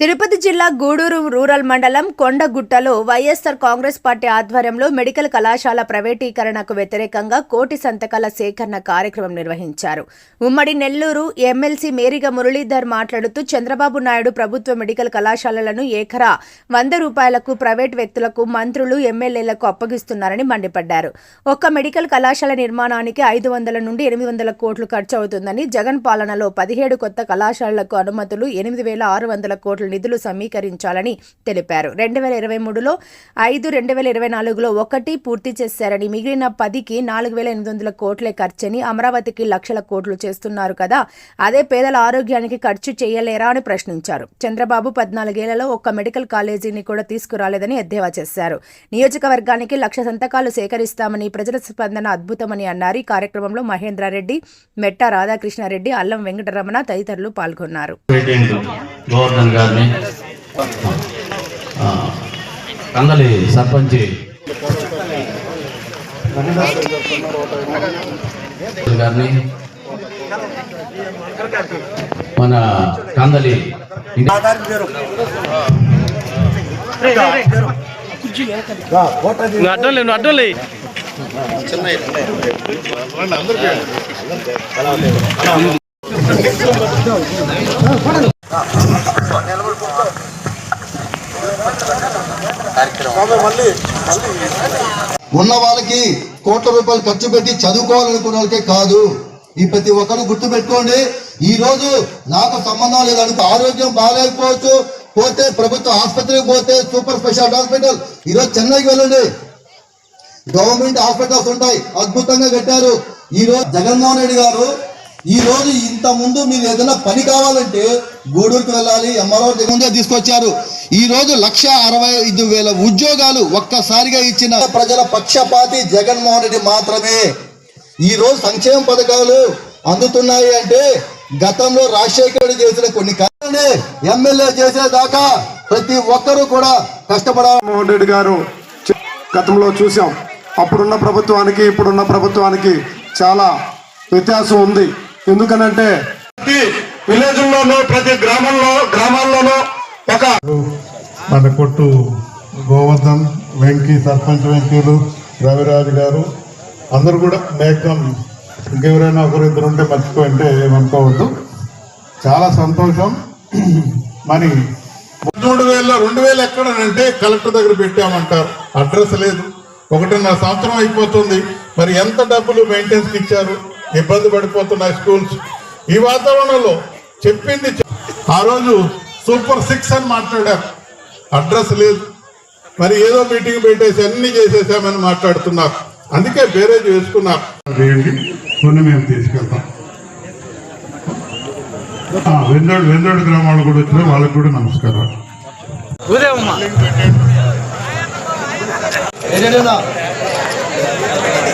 తిరుపతి జిల్లా గూడూరు రూరల్ మండలం కొండగుట్టలో వైఎస్సార్ కాంగ్రెస్ పార్టీ ఆధ్వర్యంలో మెడికల్ కళాశాల ప్రైవేటీకరణకు వ్యతిరేకంగా కోటి సంతకాల సేకరణ కార్యక్రమం నిర్వహించారు. ఉమ్మడి నెల్లూరు ఎమ్మెల్సీ మేరిగ మురళీధర్ మాట్లాడుతూ చంద్రబాబు నాయుడు ప్రభుత్వ మెడికల్ కళాశాలలను ఏకరా వంద రూపాయలకు ప్రైవేట్ వ్యక్తులకు మంత్రులు ఎమ్మెల్యేలకు అప్పగిస్తున్నారని మండిపడ్డారు. ఒక్క మెడికల్ కళాశాల నిర్మాణానికి ఐదు వందల నుండి ఎనిమిది వందల కోట్లు ఖర్చు అవుతుందని జగన్ పాలనలో పదిహేడు కొత్త కళాశాలలకు అనుమతులు ఎనిమిది వేల ఆరు వందల కోట్లు నిధులు సమీకరించాలని తెలిపారు. రెండు వేల ఇరవై మూడులో ఐదు రెండు వేల ఇరవై నాలుగులో ఒకటి పూర్తి చేశారని మిగిలిన పదికి నాలుగు వేల ఎనిమిది వందల కోట్లే ఖర్చని అమరావతికి లక్షల కోట్లు చేస్తున్నారు కదా అదే పేదల ఆరోగ్యానికి ఖర్చు చేయలేరా అని ప్రశ్నించారు. చంద్రబాబు పద్నాలుగేళ్ళలో ఒక్క మెడికల్ కాలేజీని కూడా తీసుకురాలేదని ఎద్దేవా చేశారు. నియోజకవర్గానికి లక్ష సంతకాలు సేకరిస్తామని ప్రజల స్పందన అద్భుతమని అన్నారు. ఈ కార్యక్రమంలో మహేంద్రారెడ్డి మెట్ట రాధాకృష్ణారెడ్డి అల్లం వెంకటరమణ తదితరులు పాల్గొన్నారు. గవర్నర్ గారు కానీ కందలి సర్పంచి. గారిని మన కందలి ఇంటి- నువ్వు అడ్డం లేవు నువ్వు అడ్డం లేవు ఉన్న వాళ్ళకి కోట్ల రూపాయలు ఖర్చు పెట్టి చదువుకోవాలనుకున్న వాళ్ళకే కాదు. ఈ ప్రతి ఒక్కరు గుర్తు పెట్టుకోండి ఈ రోజు నాకు సంబంధం లేదనుకో ఆరోగ్యం బాగాలేకపోవచ్చు. పోతే ప్రభుత్వ ఆసుపత్రికి పోతే సూపర్ స్పెషాలిటీ హాస్పిటల్. ఈ రోజు చెన్నైకి వెళ్ళండి. గవర్నమెంట్ హాస్పిటల్స్ ఉంటాయి. అద్భుతంగా కట్టారు. ఈ రోజు జగన్మోహన్ రెడ్డి గారు ఈ రోజు మీరు ఏదైనా పని కావాలంటే గూడూరుకు వెళ్ళాలి ఎంఆర్ఓ ముందే తీసుకొచ్చారు. ఈరోజు లక్ష అరవై ఐదు వేల ఉద్యోగాలు ఒక్కసారిగా ఇచ్చిన ప్రజల పక్షపాతి జగన్మోహన్ రెడ్డి మాత్రమే. ఈ రోజు సంక్షేమ పథకాలు అందుతున్నాయి అంటే గతంలో రాజశేఖర చేసిన కొన్ని కార్యాలనే ఎమ్మెల్యే చేసేదాకా ప్రతి ఒక్కరూ కూడా కష్టపడాలి. మోహన్ రెడ్డి గారు గతంలో చూసాం. అప్పుడున్న ప్రభుత్వానికి ఇప్పుడున్న ప్రభుత్వానికి చాలా వ్యత్యాసం ఉంది. ఎందుకనంటే ప్రతి విలేజ్లోనూ ప్రతి గ్రామంలో గ్రామాల్లోనూ ఒక మన కొట్టు గోవర్ధన్ వెంకీ సర్పంచ్ వెంకీలు రవిరాజు గారు అందరూ కూడా మేఘం ఇంకెవరైనా ఒకరు ఇద్దరు ఉంటే మర్చిపోయింటే ఏమనుకోవద్దు. చాలా సంతోషం. మరి మూడు వేల రెండు వేలు ఎక్కడనంటే కలెక్టర్ దగ్గర పెట్టామంటారు. అడ్రస్ లేదు. ఒకటిన్నర సంవత్సరం అయిపోతుంది. మరి ఎంత డబ్బులు మెయింటెనెన్స్ ఇచ్చారు? ఇబ్బంది పడిపోతున్నాయి స్కూల్స్. ఈ వాతావరణంలో చెప్పింది ఆ రోజు సూపర్ సిక్స్ అని మాట్లాడారు. అడ్రస్ లేదు. మరి ఏదో మీటింగ్ పెట్టేసి అన్ని చేసేసామని మాట్లాడుతున్నారు. అందుకే బేరేజ్ వేసుకున్నారు. కొన్ని మేము తీసుకెళ్తాం. వెందోడు వెందోడు గ్రామాలు కూడా వచ్చిన వాళ్ళకి కూడా నమస్కారం.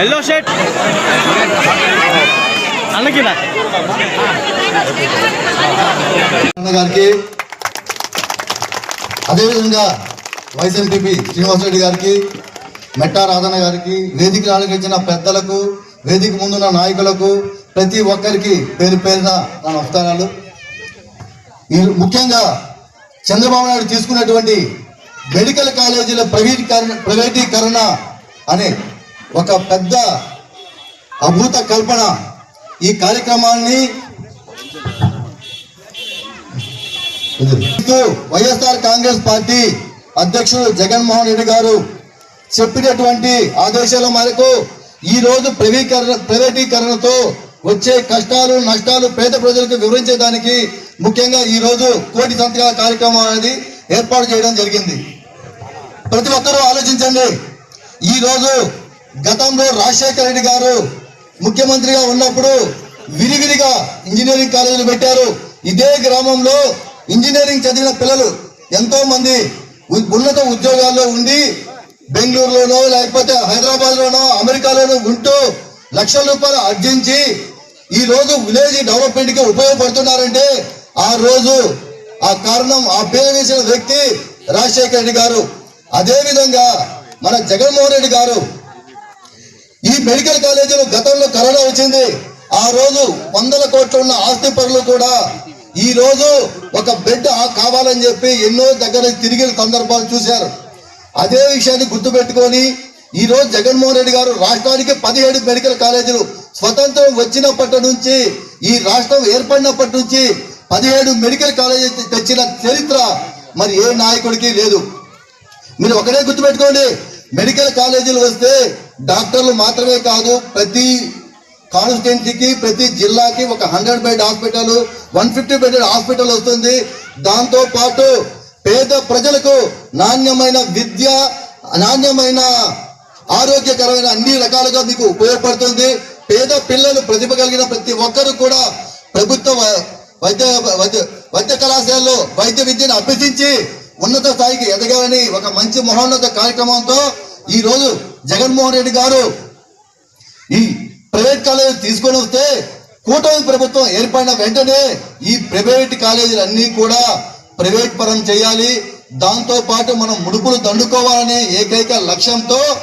ఎల్లో షర్ట్ అన్నకి గారికి. అదేవిధంగా వైస్ ఎంపీపీ శ్రీనివాసరెడ్డి గారికి. మెట్టారాధన గారికి వేదిక అలంకరించిన పెద్దలకు వేదిక ముందున్న నాయకులకు ప్రతి ఒక్కరికి పేరు పేరున నా నమస్కారాలు. ముఖ్యంగా చంద్రబాబు నాయుడు తీసుకున్నటువంటి మెడికల్ కాలేజీల ప్రైవేటీకరణ ప్రైవేటీకరణ అనే ఒక పెద్ద అభూత కల్పన ఈ కార్యక్రమాన్ని వైఎస్ఆర్ కాంగ్రెస్ పార్టీ అధ్యక్షుడు జగన్మోహన్ రెడ్డి గారు చెప్పినటువంటి ఆదేశాల మేరకు ఈ రోజు ప్రైవేకరణ ప్రైవేటీకరణతో వచ్చే కష్టాలు నష్టాలు పేద ప్రజలకు వివరించేదానికి ముఖ్యంగా ఈ రోజు కోటి సంతకాల కార్యక్రమం అనేది ఏర్పాటు చేయడం జరిగింది. ప్రతి ఒక్కరూ ఆలోచించండి. ఈ రోజు గతంలో రాజశేఖర రెడ్డి గారు ముఖ్యమంత్రిగా ఉన్నప్పుడు విరివిరిగా ఇంజనీరింగ్ కాలేజీలు పెట్టారు. ఇదే గ్రామంలో ఇంజనీరింగ్ చదివిన పిల్లలు ఎంతో మంది ఉన్నత ఉద్యోగాల్లో ఉండి బెంగళూరులోనో లేకపోతే హైదరాబాద్లోనో అమెరికాలోనో ఉంటూ లక్షల రూపాయలు ఆర్జించి ఈ రోజు విలేజ్ డెవలప్మెంట్కి ఉపయోగపడుతున్నారంటే ఆ రోజు ఆ కారణం ఆ పేరు వేసిన వ్యక్తి రాజశేఖర రెడ్డి గారు. అదే విధంగా మన జగన్మోహన్ రెడ్డి గారు. ఈ మెడికల్ కాలేజీలో గతంలో కరోనా వచ్చింది. ఆ రోజు వందల కోట్లు ఉన్న ఆస్తి పనులు కూడా ఈ రోజు ఒక బెడ్ కావాలని చెప్పి ఎన్నో దగ్గర తిరిగిన సందర్భాలు చూశారు. అదే విషయాన్ని గుర్తుపెట్టుకొని ఈరోజు జగన్మోహన్ రెడ్డి గారు రాష్ట్రానికి పదిహేడు మెడికల్ కాలేజీలు స్వతంత్రం వచ్చినప్పటి నుంచి ఈ రాష్ట్రం ఏర్పడినప్పటి నుంచి పదిహేడు మెడికల్ కాలేజీ తెచ్చిన చరిత్ర మరి ఏ నాయకుడికి లేదు. మీరు ఒకటే గుర్తుపెట్టుకోండి మెడికల్ కాలేజీలు వస్తే డాక్టర్లు మాత్రమే కాదు ప్రతి కాన్స్టిట్యున్సీకి ప్రతి జిల్లాకి ఒక hundred bed hospital one fifty bed hospital వస్తుంది. దాంతో పాటు పేద ప్రజలకు నాణ్యమైన విద్య నాణ్యమైన ఆరోగ్యకరమైన అన్ని రకాలుగా మీకు ఉపయోగపడుతుంది. పేద పిల్లలు ప్రతిభ కలిగిన ప్రతి ఒక్కరు కూడా ప్రభుత్వ వైద్య వైద్య వైద్య కళాశాలలో వైద్య విద్యను అభ్యసించి ఉన్నత స్థాయికి ఎదగాలని ఒక మంచి మహోన్నత కార్యక్రమంతో ఈ రోజు జగన్మోహన్ రెడ్డి గారు ఈ ప్రైవేట్ కాలేజీ తీసుకొని వస్తే కూటమి ప్రభుత్వం ఏర్పడిన వెంటనే ఈ ప్రైవేట్ కాలేజీలు కూడా ప్రైవేట్ పరం చేయాలి. దాంతో పాటు మనం ముడుపులు దండుకోవాలనే ఏకైక లక్ష్యంతో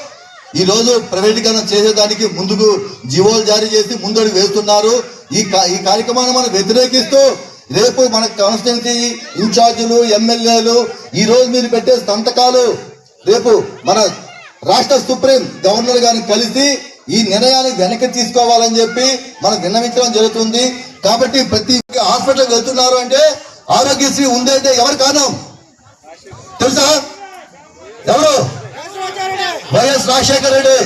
ఈ రోజు ప్రైవేటీకరణ చేసేదానికి ముందుకు జీవోలు జారీ చేసి ముందడుగు వేస్తున్నారు. ఈ కా- ఈ కార్యక్రమాన్ని మనం వ్యతిరేకిస్తూ రేపు మన కాన్స్టిట్యున్సీ ఇన్ఛార్జీలు ఎమ్మెల్యేలు ఈ రోజు మీరు పెట్టే సంతకాలు రేపు మన రాష్ట్ర సుప్రీం గవర్నర్ గారిని కలిసి ఈ నిర్ణయాన్ని వెనక్కి తీసుకోవాలని చెప్పి మనం విన్నవించడం జరుగుతుంది. కాబట్టి ప్రతి హాస్పిటల్కి వెళ్తున్నారు అంటే ఆరోగ్యశ్రీ ఉంది అంటే ఎవరు కారణం? తెలుసా? ఎవరు? వైఎస్ రాజశేఖర రెడ్డి.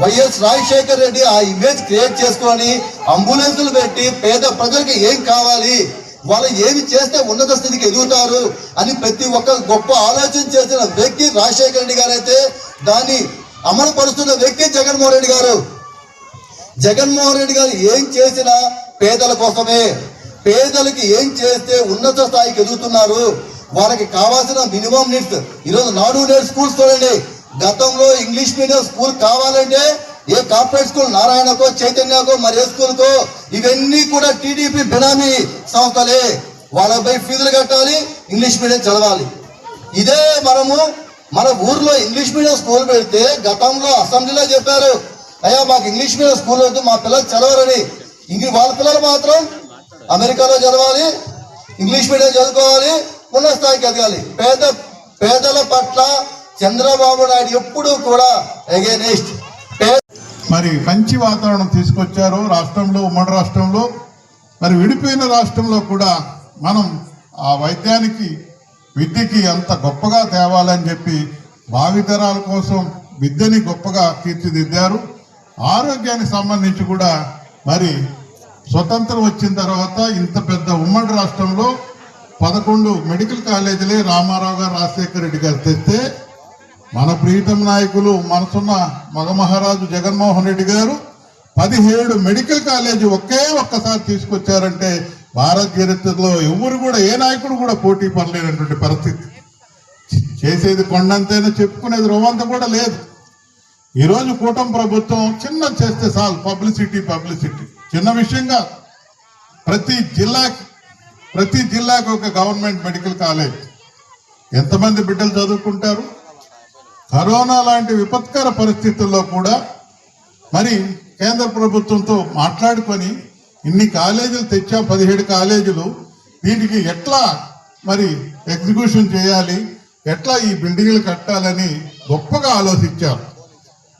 వైఎస్ రాజశేఖర రెడ్డి ఆ ఇమేజ్ క్రియేట్ చేసుకొని అంబులెన్సులు పెట్టి పేద ప్రజలకి ఏం కావాలి? వాళ్ళు ఏమి చేస్తే ఉన్నత స్థితికి ఎదుగుతారు అని ప్రతి ఒక్క గొప్ప ఆలోచన చేసిన వ్యక్తి రాజశేఖర రెడ్డి గారు అయితే దాన్ని అమలుపరుస్తున్న వ్యక్తి జగన్మోహన్ రెడ్డి గారు. జగన్మోహన్ రెడ్డి గారు ఏం చేసినా పేదల కోసమే. పేదలకి ఏం చేస్తే ఉన్నత స్థాయికి ఎదుగుతున్నారు? వాళ్ళకి కావాల్సిన మినిమం నీడ్స్ ఈరోజు నాడు నేడు స్కూల్స్ చూడండి. గతంలో ఇంగ్లీష్ మీడియం స్కూల్ కావాలంటే ఏ కార్పొరేట్ స్కూల్ నారాయణకో చైతన్యకో మరి ఏ స్కూల్కో? ఇవన్నీ కూడా టీడీపీ బినామీ సంస్థలే. వాళ్ళపై ఫీజులు కట్టాలి ఇంగ్లీష్ మీడియం చదవాలి. ఇదే మనము మన ఊర్లో ఇంగ్లీష్ మీడియం స్కూల్ పెడితే గతంలో అసెంబ్లీలో చెప్పారు అయ్యా మాకు ఇంగ్లీష్ మీడియం స్కూల్ వద్దు మా పిల్లలు చదవరని. ఇంక వాళ్ళ పిల్లలు మాత్రం అమెరికాలో చదవాలి ఇంగ్లీష్ మీడియం చదువుకోవాలి ఉన్న స్థాయికి ఎదగాలి. పేద పేదల పట్ల చంద్రబాబు నాయుడు ఎప్పుడూ కూడా ఎగేనెస్ట్ మరి మంచి వాతావరణం తీసుకొచ్చారు రాష్ట్రంలో ఉమ్మడి రాష్ట్రంలో. మరి విడిపోయిన రాష్ట్రంలో కూడా మనం ఆ వైద్యానికి విద్యకి అంత గొప్పగా తేవాలని చెప్పి భావితరాల కోసం విద్యని గొప్పగా తీర్చిదిద్దారు. ఆరోగ్యానికి సంబంధించి కూడా మరి స్వతంత్రం వచ్చిన తర్వాత ఇంత పెద్ద ఉమ్మడి రాష్ట్రంలో పదకొండు మెడికల్ కాలేజీలే రామారావు గారు రాజశేఖర రెడ్డి గారు తెస్తే మన ప్రీతం నాయకులు మనసున్న మగమహారాజు జగన్మోహన్ రెడ్డి గారు పదిహేడు మెడికల్ కాలేజీ ఒకే ఒక్కసారి తీసుకొచ్చారంటే భారత చరిత్రలో ఎవరు కూడా ఏ నాయకుడు కూడా పోటీ పడలేనటువంటి పరిస్థితి. చేసేది కొండంతైనా చెప్పుకునేది రవ్వంత కూడా లేదు. ఈరోజు కూటమి ప్రభుత్వం చిన్న చేస్తే చాలు పబ్లిసిటీ పబ్లిసిటీ. చిన్న విషయంగా ప్రతి జిల్లాకి ప్రతి జిల్లాకి ఒక గవర్నమెంట్ మెడికల్ కాలేజ్. ఎంతమంది బిడ్డలు చదువుకుంటారు? కరోనా లాంటి విపత్కర పరిస్థితుల్లో కూడా మరి కేంద్ర ప్రభుత్వంతో మాట్లాడుకొని ఇన్ని కాలేజీలు తెచ్చాం పదిహేడు కాలేజీలు. దీనికి ఎట్లా మరి ఎగ్జిక్యూషన్ చేయాలి? ఎట్లా ఈ బిల్డింగ్లు కట్టాలని గొప్పగా ఆలోచించారు.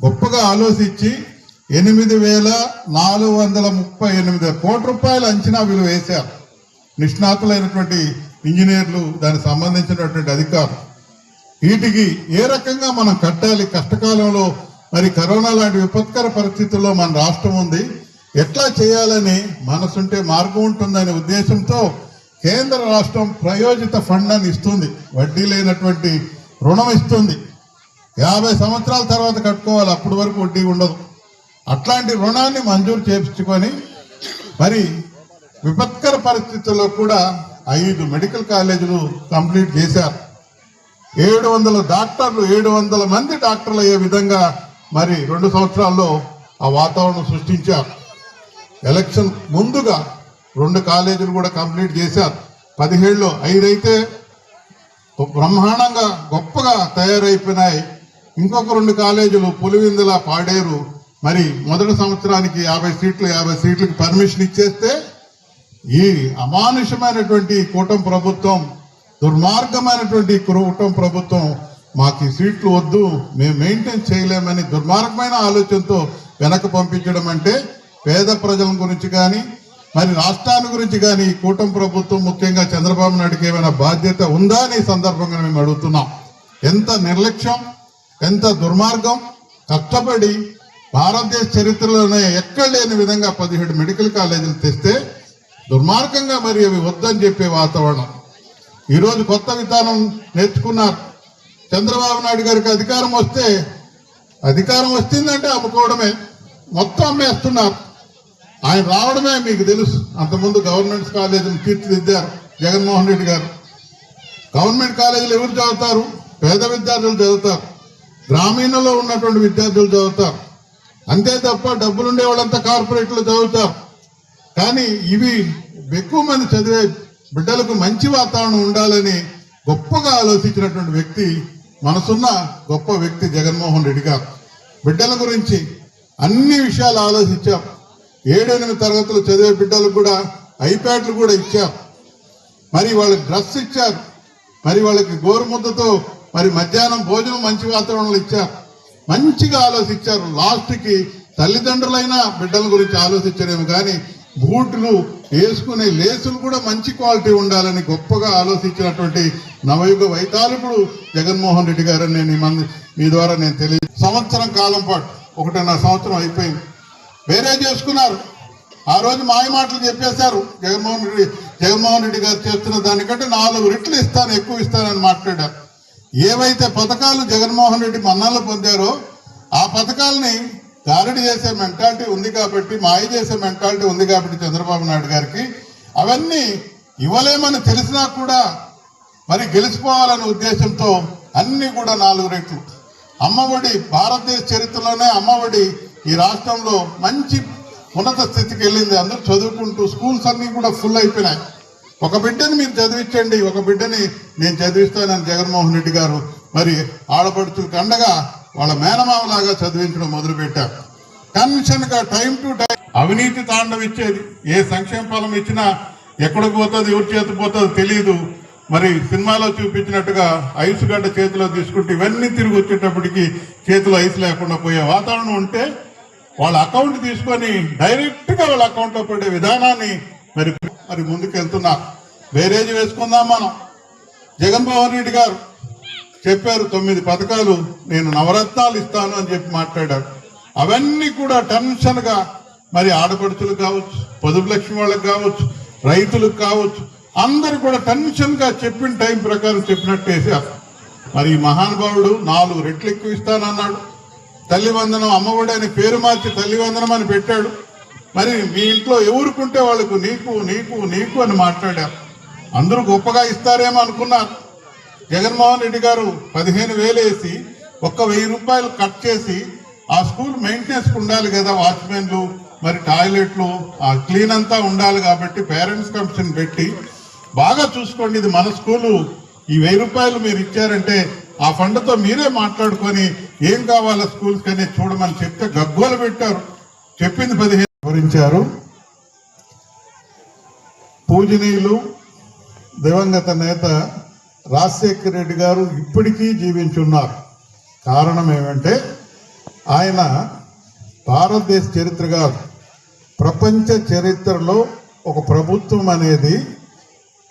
గొప్పగా ఆలోచించి ఎనిమిది వేల నాలుగు వందల ముప్పై ఎనిమిది కోటి రూపాయల అంచనా విలువ వేశారు. నిష్ణాతులైనటువంటి ఇంజనీర్లు దానికి సంబంధించినటువంటి అధికారులు. వీటికి ఏ రకంగా మనం కట్టాలి? కష్టకాలంలో మరి కరోనా లాంటి విపత్కర పరిస్థితుల్లో మన రాష్ట్రం ఉంది. ఎట్లా చేయాలని మనసుంటే మార్గం ఉంటుందనే ఉద్దేశంతో కేంద్ర రాష్ట్రం ప్రయోజిత ఫండ్ అని ఇస్తుంది. వడ్డీ లేనటువంటి రుణం ఇస్తుంది. యాభై సంవత్సరాల తర్వాత కట్టుకోవాలి. అప్పటి వరకు వడ్డీ ఉండదు. అట్లాంటి రుణాన్ని మంజూరు చేపించుకొని మరి విపత్కర పరిస్థితుల్లో కూడా ఐదు మెడికల్ కాలేజీలు కంప్లీట్ చేశారు. ఏడు వందల డాక్టర్లు ఏడు వందల మంది డాక్టర్లు అయ్యే విధంగా మరి రెండు సంవత్సరాల్లో ఆ వాతావరణం సృష్టించారు. ఎలక్షన్ ముందుగా రెండు కాలేజీలు కూడా కంప్లీట్ చేశారు. పదిహేడులో ఐదైతే బ్రహ్మాండంగా గొప్పగా తయారైపోయినాయి. ఇంకొక రెండు కాలేజీలు పులివిందుల పాడేరు మరి మొదటి సంవత్సరానికి యాభై సీట్లు యాభై సీట్లకు పర్మిషన్ ఇచ్చేస్తే ఈ అమానుషమైనటువంటి కూటమి ప్రభుత్వం దుర్మార్గమైనటువంటి కూటమి ప్రభుత్వం మాకు ఈ సీట్లు వద్దు మేము మెయింటైన్ చేయలేమని దుర్మార్గమైన ఆలోచనతో వెనక్కి పంపించడం అంటే పేద ప్రజల గురించి కానీ మరి రాష్ట్రాన్ని గురించి కానీ ఈ కూటమి ప్రభుత్వం ముఖ్యంగా చంద్రబాబు నాయుడుకి ఏమైనా బాధ్యత ఉందా అని సందర్భంగా మేము అడుగుతున్నాం. ఎంత నిర్లక్ష్యం ఎంత దుర్మార్గం కష్టపడి భారతదేశ చరిత్రలోనే ఎక్కడ లేని విధంగా పదిహేడు మెడికల్ కాలేజీలు తెస్తే దుర్మార్గంగా మరి అవి వద్దని చెప్పే వాతావరణం. ఈరోజు కొత్త విధానం నేర్చుకున్నారు. చంద్రబాబు నాయుడు గారికి అధికారం వస్తే అధికారం వచ్చిందంటే అమ్ముకోవడమే. మొత్తం అమ్మేస్తున్నారు. ఆయన రావడమే మీకు తెలుసు. అంతకుముందు గవర్నమెంట్ కాలేజీలు తీర్చిదిద్దారు జగన్మోహన్ రెడ్డి గారు. గవర్నమెంట్ కాలేజీలు ఎవరు చదువుతారు? పేద విద్యార్థులు చదువుతారు. గ్రామీణంలో ఉన్నటువంటి విద్యార్థులు చదువుతారు. అంతే తప్ప డబ్బులుండే వాళ్ళంతా కార్పొరేట్లు చదువుతారు కానీ ఇవి ఎక్కువ మంది చదివే బిడ్డలకు మంచి వాతావరణం ఉండాలని గొప్పగా ఆలోచించినటువంటి వ్యక్తి మనసున్న గొప్ప వ్యక్తి జగన్మోహన్ రెడ్డి గారు. బిడ్డల గురించి అన్ని విషయాలు ఆలోచించాం. ఏడెనిమిది తరగతులు చదివే బిడ్డలకు కూడా ఐప్యాడ్లు కూడా ఇచ్చారు మరి వాళ్ళకి డ్రెస్ ఇచ్చారు. మరి వాళ్ళకి గోరుముద్దతో మరి మధ్యాహ్నం భోజనం మంచి వాతావరణంలో ఇచ్చారు. మంచిగా ఆలోచించారు. లాస్ట్కి తల్లిదండ్రులైన బిడ్డల గురించి ఆలోచించలేము. కానీ బూట్లు వేసుకునే లేసులు కూడా మంచి క్వాలిటీ ఉండాలని గొప్పగా ఆలోచించినటువంటి నవయుగ వైతాళికుడు జగన్మోహన్ రెడ్డి గారని నేను ఈ మంది మీ ద్వారా నేను తెలియ సంవత్సరం కాలం పాటు ఒకటిన్నర సంవత్సరం అయిపోయింది. వేరే చేసుకున్నారు. ఆ రోజు మాయ మాటలు చెప్పేశారు. జగన్మోహన్ రెడ్డి జగన్మోహన్ రెడ్డి గారు చేస్తున్న దానికంటే నాలుగు రెట్లు ఇస్తాను ఎక్కువ ఇస్తానని మాట్లాడారు. ఏవైతే పథకాలు జగన్మోహన్ రెడ్డి మన్నాలు పొందారో ఆ పథకాలని గారడి చేసే మెంటాలిటీ ఉంది కాబట్టి మాయ చేసే మెంటాలిటీ ఉంది కాబట్టి చంద్రబాబు నాయుడు గారికి అవన్నీ ఇవ్వలేమని తెలిసినా కూడా మరి గెలిచిపోవాలనే ఉద్దేశంతో అన్ని కూడా నాలుగు రెట్లు. అమ్మఒడి భారతదేశ చరిత్రలోనే అమ్మఒడి ఈ రాష్ట్రంలో మంచి ఉన్నత స్థితికి వెళ్ళింది. అందరూ చదువుకుంటూ స్కూల్స్ అన్నీ కూడా ఫుల్ అయిపోయినాయి. ఒక బిడ్డని మీరు చదివించండి ఒక బిడ్డని నేను చదివిస్తానని జగన్మోహన్ రెడ్డి గారు మరి ఆడపడుచులకు అండగా వాళ్ళ మేనమామలాగా చదివించడం మొదలుపెట్టారు. కన్షన్గా టైం టు టైం అవినీతి తాండవిచ్చేది ఏ సంక్షేమ ఫలం ఇచ్చినా ఎక్కడికి పోతుంది ఎవరి చేతి పోతుందో తెలియదు మరి సినిమాలో చూపించినట్టుగా ఐస్ గడ్డ చేతిలో తీసుకుంటే ఇవన్నీ తిరిగి వచ్చేటప్పటికి చేతిలో ఐస్ లేకుండా పోయే వాతావరణం ఉంటే వాళ్ళ అకౌంట్ తీసుకొని డైరెక్ట్గా వాళ్ళ అకౌంట్లో పడే విధానాన్ని మరి మరి ముందుకు వెళ్తున్నారు వేరేజ్ వేసుకుందాం మనం. జగన్మోహన్ రెడ్డి గారు చెప్పారు తొమ్మిది పథకాలు నేను నవరత్నాలు ఇస్తాను అని చెప్పి మాట్లాడారు. అవన్నీ కూడా టెన్షన్గా మరి ఆడపడుచులకు కావచ్చు పొదుపు లక్ష్మి వాళ్ళకి కావచ్చు రైతులకు కావచ్చు అందరు కూడా టెన్షన్గా చెప్పిన టైం ప్రకారం చెప్పినట్టు వేసారు మరి మహానుభావుడు నాలుగు రెట్లు ఎక్కువ ఇస్తానన్నాడు. తల్లివందనం అమ్మఒడి అని పేరు మార్చి తల్లివందనం అని పెట్టాడు. మరి మీ ఇంట్లో ఎవరుకుంటే వాళ్ళకు నీకు నీకు నీకు అని మాట్లాడారు. అందరూ గొప్పగా ఇస్తారేమో అనుకున్నారు. జగన్మోహన్ రెడ్డి గారు పదిహేను వేలేసి ఒక్క వెయ్యి రూపాయలు కట్ చేసి ఆ స్కూల్ మెయింటెనెన్స్ ఉండాలి కదా వాచ్మెన్లు మరి టాయిలెట్లు ఆ క్లీన్ అంతా ఉండాలి కాబట్టి పేరెంట్స్ కమిషన్ పెట్టి బాగా చూసుకోండి ఇది మన స్కూలు. ఈ వెయ్యి రూపాయలు మీరు ఇచ్చారంటే ఆ ఫండ్తో మీరే మాట్లాడుకొని ఏం కావాలో స్కూల్స్ కానీ చూడమని చెప్తే గగ్గోలు పెట్టారు. చెప్పింది పదిహేను వివరించారు పూజనీయులు దివంగత నేత రాజశేఖర రెడ్డి గారు ఇప్పటికీ జీవించున్నారు. కారణం ఏమంటే ఆయన భారతదేశ చరిత్ర కాదు. ప్రపంచ చరిత్రలో ఒక ప్రభుత్వం అనేది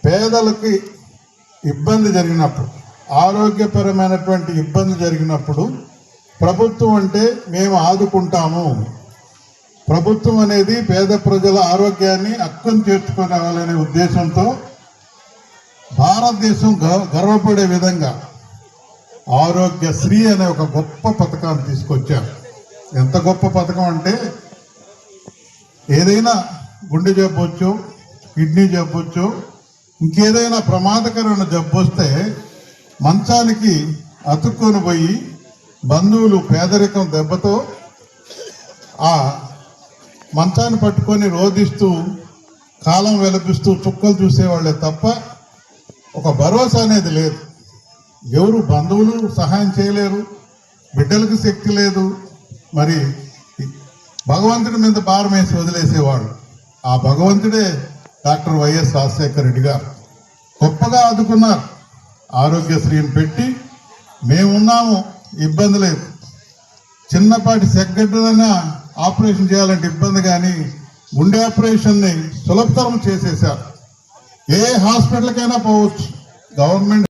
పేదలకి ఇబ్బంది జరిగినప్పుడు ఆరోగ్యపరమైనటువంటి ఇబ్బంది జరిగినప్పుడు ప్రభుత్వం అంటే మేము ఆదుకుంటాము. ప్రభుత్వం అనేది పేద ప్రజల ఆరోగ్యాన్ని అక్కం చేర్చుకోవాలనే ఉద్దేశంతో భారతదేశం గ- గర్వపడే విధంగా ఆరోగ్యశ్రీ అనే ఒక గొప్ప పథకాన్ని తీసుకొచ్చారు. ఎంత గొప్ప పథకం అంటే ఏదైనా గుండె జబ్బు వచ్చు కిడ్నీ జబ్బు వచ్చు ఇంకేదైనా ప్రమాదకరమైన జబ్బు వస్తే మంచానికి అతుక్కొని పోయి బంధువులు పేదరికం దెబ్బతో ఆ మంచాన్ని పట్టుకొని రోధిస్తూ కాలం వెలిపిస్తూ చుక్కలు చూసేవాళ్ళే తప్ప ఒక భరోసా అనేది లేదు. ఎవరు బంధువులు సహాయం చేయలేరు బిడ్డలకు శక్తి లేదు. మరి భగవంతుడి మీద భారం వేసి వదిలేసేవాడు. ఆ భగవంతుడే డాక్టర్ వైఎస్ రాజశేఖర రెడ్డి గారు. గొప్పగా ఆదుకున్నారు. ఆరోగ్యశ్రీని పెట్టి మేమున్నాము ఇబ్బంది లేదు. చిన్నపాటి సెగ్గడ్డలైనా ఆపరేషన్ చేయాలంటే ఇబ్బంది కానీ గుండె ఆపరేషన్ని సులభతరం చేసేశారు. ఏ హాస్పిటల్కైనా పోవచ్చు. గవర్నమెంట్